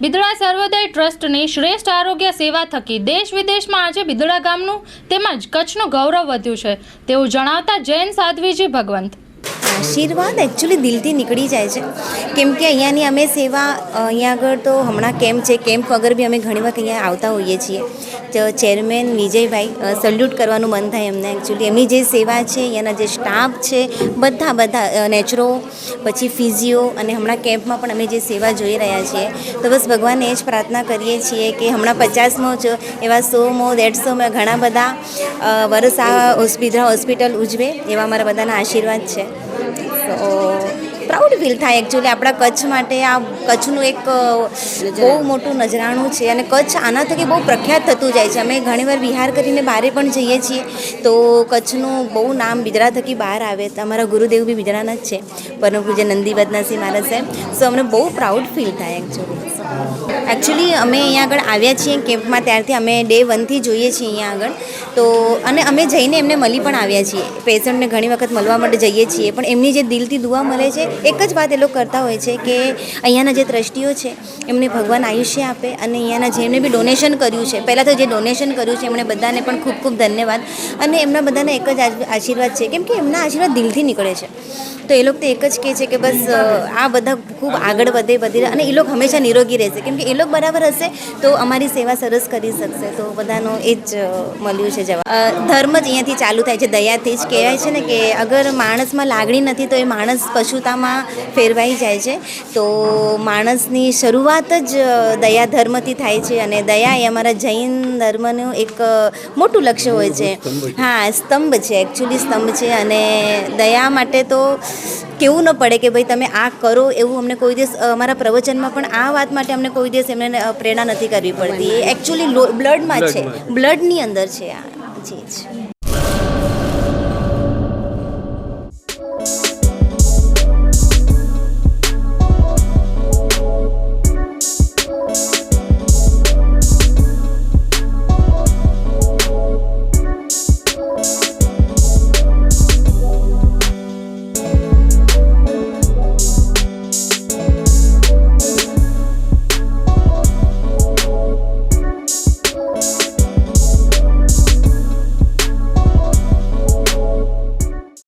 બિદડા સર્વોદય ટ્રસ્ટની શ્રેષ્ઠ આરોગ્ય સેવા થકી દેશ વિદેશમાં આજે બિદડા ગામનું તેમજ કચ્છનું ગૌરવ વધ્યું છે. તેવું જણાવતા જૈન સાધ્વીજી ભગવંત. આશીર્વાદ એકચ્યુઅલી દિલથી નીકળી જાય છે. કેમ કે અહીંયાની અમે સેવા અહીંયા આગળ તો હમણાં કેમ્પ છે કેમ્પ વગર બી અમે ઘણી વખત અહીંયા આવતા હોઈએ છીએ. ચેરમેન વિજયભાઈ સલ્યુટ કરવાનું મન થાય એમને એકચ્યુઅલી એમની જે સેવા છે, અહીંયાના જે સ્ટાફ છે, બધા બધા નેચરો પછી ફિઝિયો અને હમણાં કેમ્પમાં પણ અમે જે સેવા જોઈ રહ્યા છીએ. તો બસ ભગવાનને એ જ પ્રાર્થના કરીએ છીએ કે હમણાં પચાસમો જ, એવા સોમો દેઢસોમાં ઘણા બધા વરસ આ હોસ્પિટલ હોસ્પિટલ ઉજવે એવા અમારા બધાના આશીર્વાદ છે. તો પ્રાઉડ ફીલ થાય એકચ્યુઅલી આપણા કચ્છ માટે. આ કચ્છનું એક બહુ મોટું નજરાણું છે અને કચ્છ આના થકી બહુ પ્રખ્યાત થતું જાય છે. અમે ઘણીવાર વિહાર કરીને બહારે પણ જઈએ છીએ તો કચ્છનું બહુ નામ બિદરા થકી બહાર આવે. અમારા ગુરુદેવ બી બિદરાના જ છે, પરમ પૂજ્ય નંદી બદનાસિંહ મહારાજ સાહેબ. સો અમને બહુ પ્રાઉડ ફીલ થાય એકચ્યુઅલી એકચ્યુઅલી અમે અહીંયા આગળ આવ્યા છીએ કેમ્પમાં, ત્યારથી અમે ડે વનથી જોઈએ છીએ અહીંયા આગળ. તો, અને અમે જઈને એમને મળી પણ આવ્યા છીએ. પેશન્ટને ઘણી વખત મળવા માટે જઈએ છીએ, પણ એમની જે દિલથી દુઆ મળે છે એક જ વાત એ લોકો કરતા હોય છે કે અહીંયાના જે દ્રષ્ટિઓ છે, એમને ભગવાન આયુષ્ય આપે અને અહીંયાના જેમણે બી ડોનેશન કર્યું છે, પહેલાં તો જે ડોનેશન કર્યું છે એમણે બધાને પણ ખૂબ ખૂબ ધન્યવાદ. અને એમના બધાને એક જ આશીર્વાદ છે, કેમ કે એમના આશીર્વાદ દિલથી નીકળે છે. તો એ લોકો તો એક જ કહે છે કે બસ આ બધા ખૂબ આગળ વધે, વધી અને એ લોકો હંમેશા નિરોગી રહેશે. કેમ કે એ લોકો બરાબર હશે તો અમારી સેવા સરસ કરી શકશે. તો બધાનો એ જ મળ્યું છે જવાબ. ધર્મ જ અહીંયાથી ચાલુ થાય છે, દયાથી જ કહેવાય છે ને કે અગર માણસમાં લાગણી નથી તો એ માણસ પશુતામાં ફેરવાઈ જાય છે. તો માણસની શરૂઆત જ દયા ધર્મથી થાય છે અને દયા એ અમારા જૈન ધર્મનું એક મોટું લક્ષ્ય હોય છે. હા સ્તંભ છે એકચ્યુઅલી સ્તંભ છે અને દયા માટે તો કેવું ન પડે કે ભાઈ તમે આ કરો એવું અમને કોઈ દિવસ અમારા પ્રવચનમાં પણ આ વાત માટે અમને કોઈ દિવસ એમને પ્રેરણા નથી કરવી પડતી. એ એકચ્યુઅલી બ્લડમાં છે. બ્લડની અંદર છે આ. ચીજ